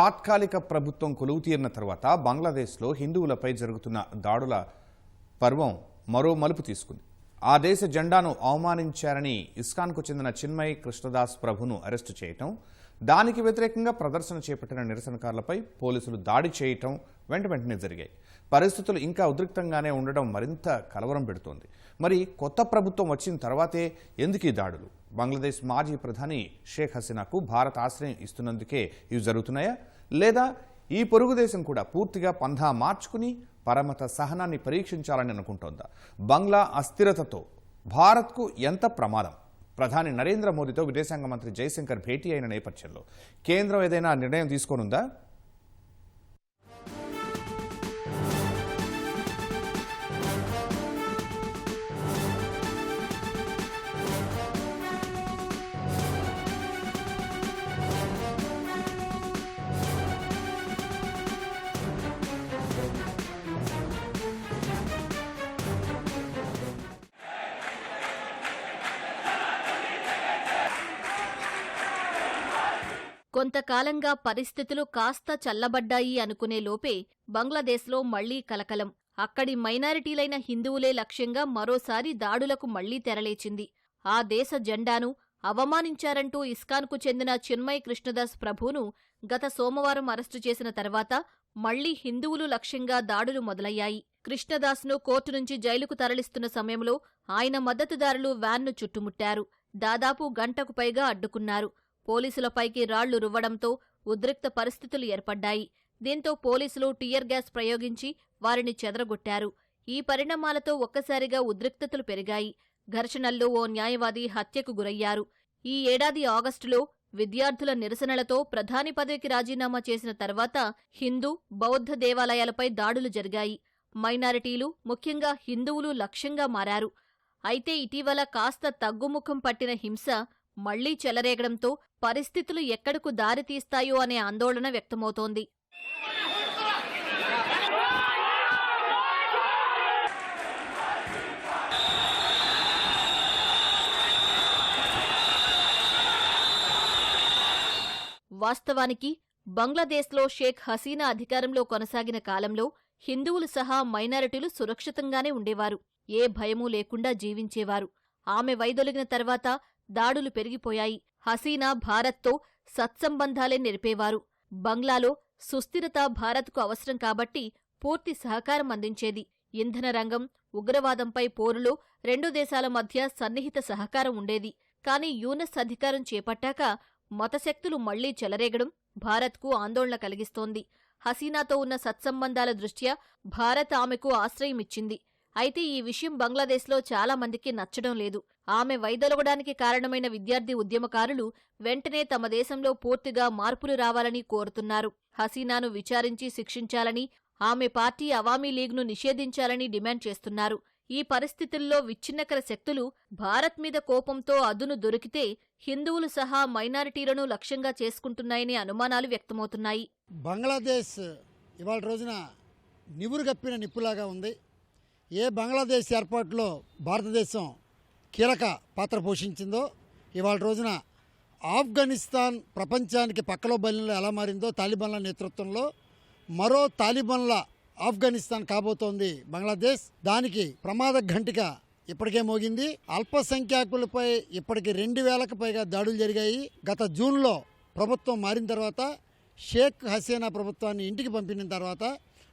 తాత్కాలిక ప్రభుత్వం కొలువు తీరిన తర్వాత బంగ్లాదేశ్లో హిందువులపై జరుగుతున్న దాడుల పర్వం మరో మలుపు తీసుకుంది. ఆ దేశ జెండాను అవమానించారని ఇస్కాన్కు చెందిన చిన్మయ్ కృష్ణదాస్ ప్రభును అరెస్టు చేయటం దానికి వ్యతిరేకంగా ప్రదర్శన చేపట్టిన నిరసనకారులపై పోలీసులు దాడి చేయటం వెంట వెంటనే జరిగాయి. పరిస్థితులు ఇంకా ఉద్రిక్తంగానే ఉండడం మరింత కలవరం పెడుతోంది. మరి కొత్త ప్రభుత్వం వచ్చిన తర్వాతే ఎందుకు ఈ దాడులు? బంగ్లాదేశ్ మాజీ ప్రధాని షేక్ హసీనాకు భారత్ ఆశ్రయం ఇస్తున్నందుకే ఇవి జరుగుతున్నాయా? లేదా ఈ పొరుగు దేశం కూడా పూర్తిగా పంధా మార్చుకుని పరమత సహనాన్ని పరీక్షించాలని అనుకుంటోందా? బంగ్లా అస్థిరతతో భారత్కు ఎంత ప్రమాదం? ప్రధాని నరేంద్ర మోదీతో విదేశాంగ మంత్రి జయశంకర్ భేటీ అయిన నేపథ్యంలో కేంద్రం ఏదైనా నిర్ణయం తీసుకోనుందా? కొంతకాలంగా పరిస్థితులు కాస్త చల్లబడ్డాయి అనుకునే లోపే బంగ్లాదేశ్లో మళ్ళీ కలకలం. అక్కడి మైనారిటీలైన హిందువులే లక్ష్యంగా మరోసారి దాడులకు మళ్ళీ తెరలేచింది. ఆ దేశ జెండాను అవమానించారంటూ ఇస్కాన్కు చెందిన చిన్మయ్ కృష్ణదాస్ ప్రభును గత సోమవారం అరెస్టు చేసిన తర్వాత మళ్ళీ హిందువులు లక్ష్యంగా దాడులు మొదలయ్యాయి. కృష్ణదాస్ను కోర్టు నుంచి జైలుకు తరలిస్తున్న సమయంలో ఆయన మద్దతుదారులు వ్యాన్ను చుట్టుముట్టారు. దాదాపు గంటకు పైగా అడ్డుకున్నారు. పోలీసులపైకి రాళ్ళు రువ్వడంతో ఉద్రిక్త పరిస్థితులు ఏర్పడ్డాయి. దీంతో పోలీసులు టియర్ గ్యాస్ ప్రయోగించి వారిని చెదరగొట్టారు. ఈ పరిణామాలతో ఒక్కసారిగా ఉద్రిక్తతలు పెరిగాయి. ఘర్షణల్లో ఓ న్యాయవాది హత్యకు గురయ్యారు. ఈ ఏడాది ఆగస్టులో విద్యార్థుల నిరసనలతో ప్రధాని పదవికి రాజీనామా చేసిన తర్వాత హిందూ బౌద్ధ దేవాలయాలపై దాడులు జరిగాయి. మైనారిటీలు ముఖ్యంగా హిందువులు లక్ష్యంగా మారారు. అయితే ఇటీవల కాస్త తగ్గుముఖం పట్టిన హింస మళ్ళీ చెలరేగడంతో పరిస్థితులు ఎక్కడకు దారితీస్తాయో అనే ఆందోళన వ్యక్తమవుతోంది. వాస్తవానికి బంగ్లాదేశ్లో షేక్ హసీనా అధికారంలో కొనసాగిన కాలంలో హిందువులు సహా మైనారిటీలు సురక్షితంగానే ఉండేవారు. ఏ భయమూ లేకుండా జీవించేవారు. ఆమె వైదొలిగిన తర్వాత దాడులు పెరిగిపోయాయి. హసీనా భారత్తో సత్సంబంధాలే నెరిపేవారు బంగ్లాలో సుస్థిరత భారత్కు అవసరం కాబట్టి పూర్తి సహకారం అందించేది. ఇంధన రంగం ఉగ్రవాదంపై పోరులో రెండు దేశాల మధ్య సన్నిహిత సహకారం ఉండేది. కాని యూనస్ అధికారం చేపట్టాక మతశక్తులు మళ్ళీ చెలరేగడం భారత్కు ఆందోళన కలిగిస్తోంది. హసీనాతో ఉన్న సత్సంబంధాల దృష్ట్యా భారత్ ఆమెకు ఆశ్రయమిచ్చింది అయితే ఈ విషయం బంగ్లాదేశ్లో చాలా మందికి నచ్చడం లేదు. ఆమె వైదొలగడానికి కారణమైన విద్యార్థి ఉద్యమకారులు వెంటనే తమ దేశంలో పూర్తిగా మార్పులు రావాలని కోరుతున్నారు. హసీనాను విచారించి శిక్షించాలని ఆమె పార్టీ అవామీ లీగ్ను నిషేధించాలని డిమాండ్ చేస్తున్నారు. ఈ పరిస్థితుల్లో విచ్ఛిన్నకర శక్తులు భారత్ మీద కోపంతో అదును దొరికితే హిందువులు సహా మైనారిటీలను లక్ష్యంగా చేసుకుంటున్నాయనే అనుమానాలు వ్యక్తమవుతున్నాయి. బంగ్లాదేశ్ ఇవాళ రోజున నివురుగప్పిన నిప్పులాగా ఉంది. ఏ బంగ్లాదేశ్ ఏర్పాటులో భారతదేశం కీలక పాత్ర పోషించిందో ఇవాళ రోజున ఆఫ్ఘనిస్తాన్ ప్రపంచానికి పక్కలో బలిలో ఎలా మారిందో తాలిబాన్ల నేతృత్వంలో మరో తాలిబాన్ల ఆఫ్ఘనిస్తాన్ కాబోతోంది బంగ్లాదేశ్. దానికి ప్రమాద ఘంటిక ఇప్పటికే మోగింది. అల్పసంఖ్యాకులపై ఇప్పటికి రెండు వేలకు పైగా దాడులు జరిగాయి. గత జూన్లో ప్రభుత్వం మారిన తర్వాత షేక్ హసీనా ప్రభుత్వాన్ని ఇంటికి పంపిన తర్వాత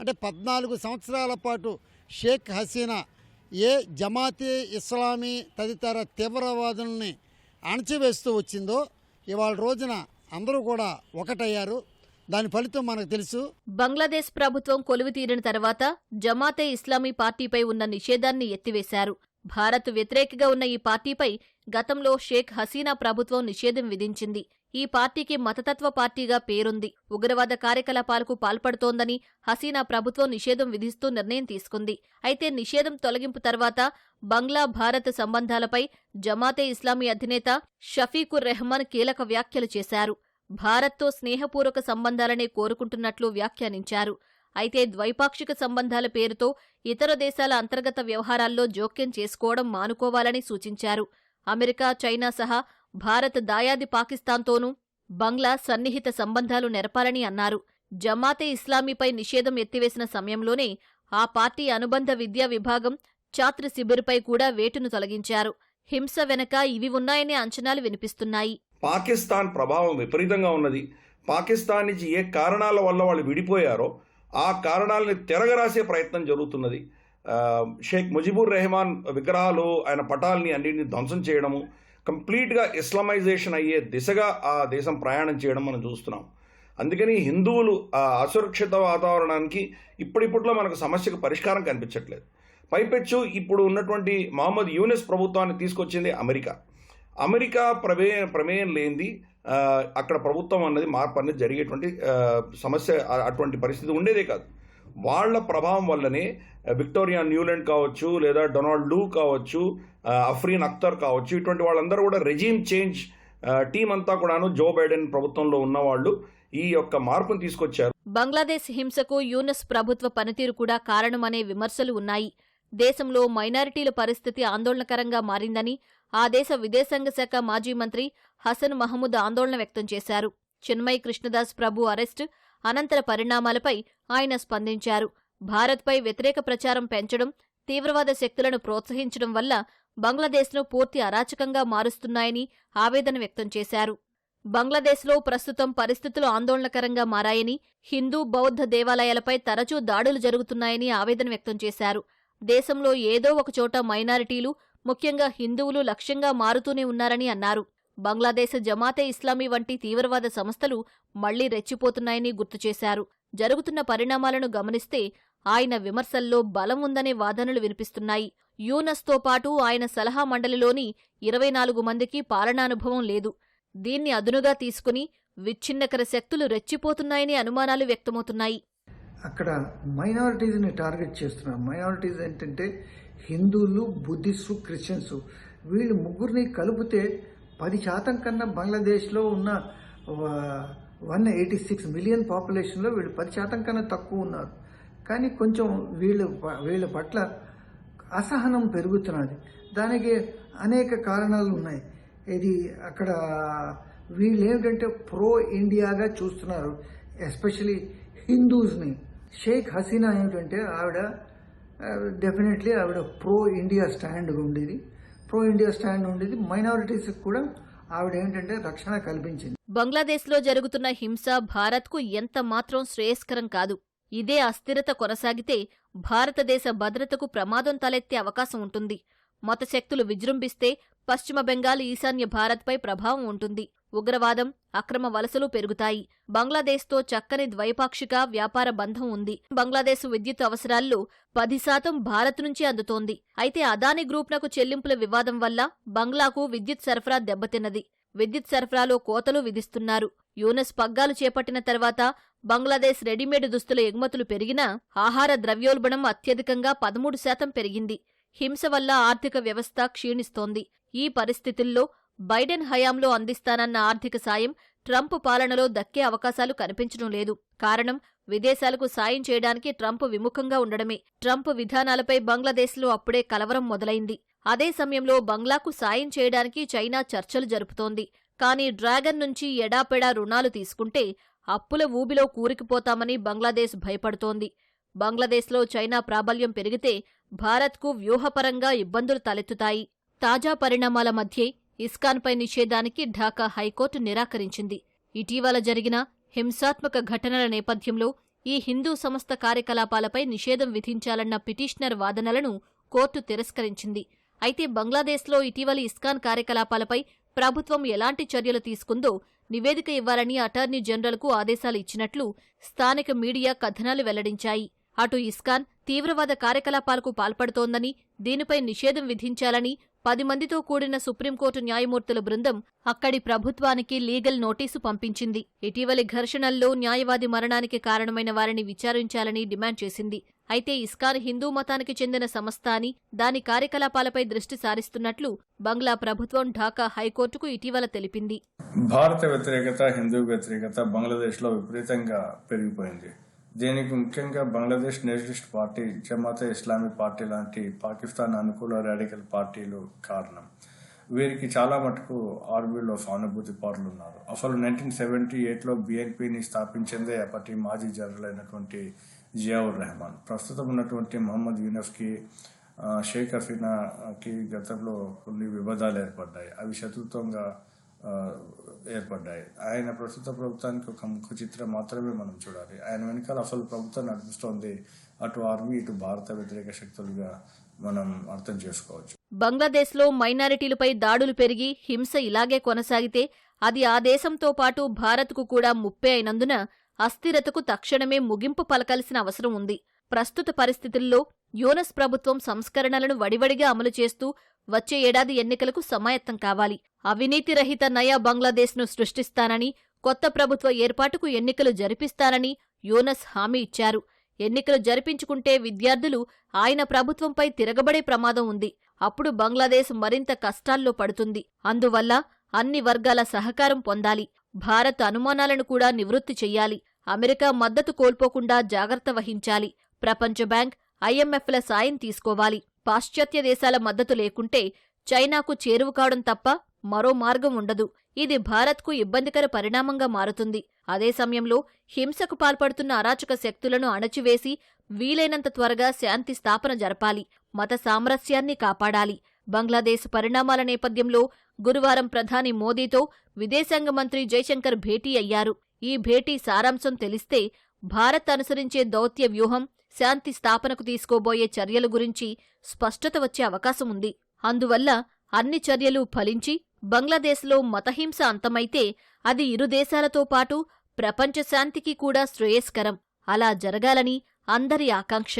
అంటే పద్నాలుగు సంవత్సరాల పాటు షేక్ హసీనా ఏ జమాతే ఇస్లామీ తదితర తీవ్రవాదుల్ని అణచివేస్తూ వచ్చిందో ఇవాళ రోజున అందరూ కూడా ఒకటయ్యారు. దాని ఫలితం మనకు తెలుసు. బంగ్లాదేశ్ ప్రభుత్వం కొలువు తీరిన తర్వాత జమాతే ఇస్లామీ పార్టీపై ఉన్న నిషేధాన్ని ఎత్తివేశారు. భారత్ వ్యతిరేకగా ఉన్న ఈ పార్టీపై గతంలో షేక్ హసీనా ప్రభుత్వం నిషేధం విధించింది. ఈ పార్టీకి మతతత్వ పార్టీగా పేరుంది. ఉగ్రవాద కార్యకలాపాలకు పాల్పడుతోందని హసీనా ప్రభుత్వం నిషేధం విధిస్తూ నిర్ణయం తీసుకుంది. అయితే నిషేధం తొలగింపు తర్వాత బంగ్లా భారత్ సంబంధాలపై జమాతే ఇస్లామీ అధినేత షఫీకుర్ రెహమాన్ కీలక వ్యాఖ్యలు చేశారు. భారత్తో స్నేహపూర్వక సంబంధాలనే కోరుకుంటున్నట్లు వ్యాఖ్యానించారు. అయితే ద్వైపాక్షిక సంబంధాల పేరుతో ఇతర దేశాల అంతర్గత వ్యవహారాల్లో జోక్యం చేసుకోవడం మానుకోవాలని సూచించారు. అమెరికా చైనా సహా భారత్ దాయాది పాకిస్తాన్తోనూ బంగ్లా సన్నిహిత సంబంధాలు నెరపాలని అన్నారు. జమాతే ఇస్లామీపై నిషేధం ఎత్తివేసిన సమయంలోనే ఆ పార్టీ అనుబంధ విద్యా విభాగం ఛాత్ర శిబిర్పై కూడా వేటును తొలగించారు. హింస వెనక ఇవి ఉన్నాయనే అంచనాలు వినిపిస్తున్నాయి. పాకిస్తాన్ ప్రభావం విపరీతంగా ఉన్నది. పాకిస్తాన్ నుంచి ఏ కారణాల వల్ల వాళ్ళు విడిపోయారో ఆ కారణాలని తిరగరాసే ప్రయత్నం జరుగుతున్నది. షేక్ ముజిబుర్ రెహమాన్ విగ్రహాలు ఆయన పటాల్ని అన్నింటినీ ధ్వంసం చేయడము కంప్లీట్గా ఇస్లామైజేషన్ అయ్యే దిశగా ఆ దేశం ప్రయాణం చేయడం మనం చూస్తున్నాం. అందుకని హిందువులు ఆ అసురక్షిత వాతావరణానికి ఇప్పుడిప్పుట్లో మనకు సమస్యకు పరిష్కారం కనిపించట్లేదు. పైపెచ్చు ఇప్పుడు ఉన్నటువంటి మహమ్మద్ యూనిస్ ప్రభుత్వాన్ని తీసుకొచ్చింది అమెరికా. అమెరికా ప్రమే ప్రమేయం లేనిది అక్కడ ప్రభుత్వం అన్నది మార్పు అనేది జరిగేటువంటి సమస్య అటువంటి పరిస్థితి ఉండేదే కాదు. వాళ్ళ ప్రభావం వల్లనే విక్టోరియా న్యూలాండ్ కావచ్చు లేదా డొనాల్డ్ లూ కావచ్చు అఫ్రీన్ అఖ్తర్ కావచ్చు ఇటువంటి వాళ్ళందరూ కూడా రెజీమ్ చేంజ్ టీం అంతా కూడాను జో బైడెన్ ప్రభుత్వంలో ఉన్నవాళ్ళు ఈ యొక్క మార్పును తీసుకొచ్చారు. బంగ్లాదేశ్ హింసకు యూనస్ ప్రభుత్వ పనితీరు కూడా కారణమనే విమర్శలు ఉన్నాయి. దేశంలో మైనారిటీల పరిస్థితి ఆందోళనకరంగా మారిందని ఆ దేశ విదేశాంగ శాఖ మాజీ మంత్రి హసన్ మహమూద్ ఆందోళన వ్యక్తం చేశారు. చిన్మయ్ కృష్ణదాస్ ప్రభు అరెస్ట్ అనంతర పరిణామాలపై ఆయన స్పందించారు. భారత్పై వ్యతిరేక ప్రచారం పెంచడం తీవ్రవాద శక్తులను ప్రోత్సహించడం వల్ల బంగ్లాదేశ్ను పూర్తి అరాచకంగా మారుస్తున్నాయని ఆవేదన వ్యక్తం చేశారు. బంగ్లాదేశ్లో ప్రస్తుతం పరిస్థితులు ఆందోళనకరంగా మారాయని హిందూ బౌద్ధ దేవాలయాలపై తరచూ దాడులు జరుగుతున్నాయని ఆవేదన వ్యక్తం చేశారు. దేశంలో ఏదో ఒకచోట మైనారిటీలు ముఖ్యంగా హిందువులు లక్ష్యంగా మారుతూనే ఉన్నారని అన్నారు. బంగ్లాదేశ్ జమాతే ఇస్లామీ వంటి తీవ్రవాద సంస్థలు మళ్ళీ రెచ్చిపోతున్నాయని గుర్తు చేశారు. జరుగుతున్న పరిణామాలను గమనిస్తే ఆయన విమర్శల్లో బలం ఉందనే వాదనలు వినిపిస్తున్నాయి. యూనస్తో పాటు ఆయన సలహా మండలిలోని ఇరవై నాలుగు మందికి పాలనానుభవం లేదు. దీన్ని అదునుగా తీసుకుని విచ్ఛిన్నకర శక్తులు రెచ్చిపోతున్నాయని అనుమానాలు వ్యక్తమవుతున్నాయి. అక్కడ మైనారిటీస్ని టార్గెట్ చేస్తున్నారు. మైనారిటీస్ ఏంటంటే హిందువులు బుద్ధిస్టు క్రిస్టియన్స్ వీళ్ళు ముగ్గురిని కలిపితే పది శాతం కన్నా బంగ్లాదేశ్లో ఉన్న వన్ ఎయిటీ సిక్స్ మిలియన్ పాపులేషన్లో వీళ్ళు పది శాతం కన్నా తక్కువ ఉన్నారు. కానీ కొంచెం వీళ్ళు వీళ్ళ పట్ల అసహనం పెరుగుతున్నది. దానికి అనేక కారణాలు ఉన్నాయి. ఇది అక్కడ వీళ్ళు ఏమిటంటే ప్రో ఇండియాగా చూస్తున్నారు ఎస్పెషలీ హిందూస్ని. షేక్ హసీనా ఏమిటంటే ఆవిడ డెఫినెట్లీ ఆవిడ ప్రో ఇండియా స్టాండ్ ఉండేది. ప్రో ఇండియా స్టాండ్ ఉండేది మైనారిటీస్కి కూడా ఆవిడ ఏంటంటే రక్షణ కల్పించింది. బంగ్లాదేశ్లో జరుగుతున్న హింస భారత్కు ఎంత మాత్రం శ్రేయస్కరం కాదు. ఇదే అస్థిరత కొనసాగితే భారతదేశ భద్రతకు ప్రమాదం తలెత్తే అవకాశం ఉంటుంది. మతశక్తులు విజృంభిస్తే పశ్చిమ బెంగాల్ ఈశాన్య భారత్పై ప్రభావం ఉంటుంది. ఉగ్రవాదం అక్రమ వలసలు పెరుగుతాయి. బంగ్లాదేశ్తో చక్కని ద్వైపాక్షిక వ్యాపార బంధం ఉంది. బంగ్లాదేశ్ విద్యుత్ అవసరాల్లో పది శాతం భారత్ నుంచి అందుతోంది. అయితే అదాని గ్రూప్నకు చెల్లింపుల వివాదం వల్ల బంగ్లాకు విద్యుత్ సరఫరా దెబ్బతిన్నది. విద్యుత్ సరఫరాలో కోతలు విధిస్తున్నారు. యూనస్ పగ్గాలు చేపట్టిన తర్వాత బంగ్లాదేశ్ రెడీమేడ్ దుస్తుల ఎగుమతులు పెరిగినా ఆహార ద్రవ్యోల్బణం అత్యధికంగా పదమూడు శాతం పెరిగింది. హింస వల్ల ఆర్థిక వ్యవస్థ క్షీణిస్తోంది. ఈ పరిస్థితుల్లో బైడెన్ హయాంలో అందిస్తానన్న ఆర్థిక సాయం ట్రంప్ పాలనలో దక్కే అవకాశాలు కనిపించడం లేదు. కారణం విదేశాలకు సాయం చేయడానికి ట్రంప్ విముఖంగా ఉండడమే. ట్రంప్ విధానాలపై బంగ్లాదేశ్లో అప్పుడే కలవరం మొదలైంది. అదే సమయంలో బంగ్లాకు సాయం చేయడానికి చైనా చర్చలు జరుపుతోంది. కానీ డ్రాగన్ నుంచి ఎడాపెడా రుణాలు తీసుకుంటే అప్పుల ఊబిలో కూరుకుపోతామని బంగ్లాదేశ్ భయపడుతోంది. బంగ్లాదేశ్లో చైనా ప్రాబల్యం పెరిగితే భారత్కు వ్యూహపరంగా ఇబ్బందులు తలెత్తుతాయి. తాజా పరిణామాల మధ్యే ఇస్కాన్పై నిషేధానికి ఢాకా హైకోర్టు నిరాకరించింది. ఇటీవల జరిగిన హింసాత్మక ఘటనల నేపథ్యంలో ఈ హిందూ సంస్థ కార్యకలాపాలపై నిషేధం విధించాలన్న పిటిషనర్ వాదనలను కోర్టు తిరస్కరించింది. అయితే బంగ్లాదేశ్లో ఇటీవలి ఇస్కాన్ కార్యకలాపాలపై ప్రభుత్వం ఎలాంటి చర్యలు తీసుకుందో నివేదిక ఇవ్వాలని అటార్నీ జనరల్కు ఆదేశాలు ఇచ్చినట్లు స్థానిక మీడియా కథనాలు వెల్లడించాయి. అటు ఇస్కాన్ తీవ్రవాద కార్యకలాపాలకు పాల్పడుతోందని దీనిపై నిషేధం విధించాలని పది మందితో కూడిన సుప్రీంకోర్టు న్యాయమూర్తుల బృందం అక్కడి ప్రభుత్వానికి లీగల్ నోటీసు పంపించింది. ఇటీవలి ఘర్షణల్లో న్యాయవాది మరణానికి కారణమైన వారిని విచారించాలని డిమాండ్ చేసింది. అయితే ఇస్కాన్ హిందూ మతానికి చెందిన సంస్థ అని దాని కార్యకలాపాలపై దృష్టి సారిస్తున్నట్లు బంగ్లా ప్రభుత్వం ఢాకా హైకోర్టుకు ఇటీవల తెలిపింది. భారత వ్యతిరేకత హిందూ వ్యతిరేకత బంగ్లాదేశ్లో విపరీతంగా పెరిగిపోయింది. దీనికి ముఖ్యంగా Bangladesh Nationalist Party Jamaate Islami party లాంటి పాకిస్తాన్ అనుకూల రాడికల్ పార్టీలు కారణం. వీరికి చాలా మటుకు ఆర్మీలో సానుభూతి పౌరులు ఉన్నారు అసలు నైన్టీన్ సెవెంటీ ఎయిట్లో బిఎన్పిని స్థాపించిందే అప్పటి మాజీ జనరల్ అయినటువంటి జియావుర్ రెహమాన్. ప్రస్తుతం ఉన్నటువంటి మహమ్మద్ యూనఫ్కి షేక్ హసీనాకి గతంలో కొన్ని వివాదాలు ఏర్పడ్డాయి. అవి శత్రుత్వంగా ఏర్పడ్డాయి. ఆయన ప్రస్తుత ప్రభుత్వానికి ఒక ముఖ చిత్రం మాత్రమే మనం చూడాలి. ఆయన వెనకాల అసలు ప్రభుత్వం నడిపిస్తోంది అటు ఆర్మీ ఇటు భారత వ్యతిరేక శక్తులుగా మనం అర్థం చేసుకోవచ్చు. బంగ్లాదేశ్లో మైనారిటీలపై దాడులు పెరిగి హింస ఇలాగే కొనసాగితే అది ఆ దేశంతో పాటు భారత్కు కూడా ముప్పే అయినందున అస్థిరతకు తక్షణమే ముగింపు పలకాల్సిన అవసరం ఉంది. ప్రస్తుత పరిస్థితుల్లో యోనస్ ప్రభుత్వం సంస్కరణలను వడివడిగా అమలు చేస్తూ వచ్చే ఏడాది ఎన్నికలకు సమాయత్తం కావాలి. అవినీతి రహిత నయా బంగ్లాదేశ్ను సృష్టిస్తానని కొత్త ప్రభుత్వ ఏర్పాటుకు ఎన్నికలు జరిపిస్తానని యోనస్ హామీ ఇచ్చారు. ఎన్నికలు జరిపించుకుంటే విద్యార్థులు ఆయన ప్రభుత్వంపై తిరగబడే ప్రమాదం ఉంది. అప్పుడు బంగ్లాదేశ్ మరింత కష్టాల్లో పడుతుంది. అందువల్ల అన్ని వర్గాల సహకారం పొందాలి. భారత్ అనుమానాలను కూడా నివృత్తి చెయ్యాలి అమెరికా మద్దతు కోల్పోకుండా జాగ్రత్త వహించాలి. ప్రపంచ బ్యాంక్ ఐఎంఎఫ్ల సాయం తీసుకోవాలి. పాశ్చాత్య దేశాల మద్దతు లేకుంటే చైనాకు చేరువు కావడం తప్ప మరో మార్గం ఉండదు. ఇది భారత్కు ఇబ్బందికర పరిణామంగా మారుతుంది. అదే సమయంలో హింసకు పాల్పడుతున్న అరాచక శక్తులను అణచివేసి వీలైనంత త్వరగా శాంతి స్థాపన జరపాలి. మత సామరస్యాన్ని కాపాడాలి. బంగ్లాదేశ్ పరిణామాల నేపథ్యంలో గురువారం ప్రధాని మోదీతో విదేశాంగ మంత్రి జైశంకర్ భేటీ అయ్యారు. ఈ భేటీ సారాంశం తెలిస్తే భారత్ అనుసరించే దౌత్య వ్యూహం శాంతి స్థాపనకు తీసుకోబోయే చర్యల గురించి స్పష్టత వచ్చే అవకాశం ఉంది. అందువల్ల అన్ని చర్యలు ఫలించి బంగ్లాదేశ్లో మతహింస అంతమైతే అది ఇరు దేశాలతో పాటు ప్రపంచ శాంతికి కూడా శ్రేయస్కరం. అలా జరగాలని అందరి ఆకాంక్ష.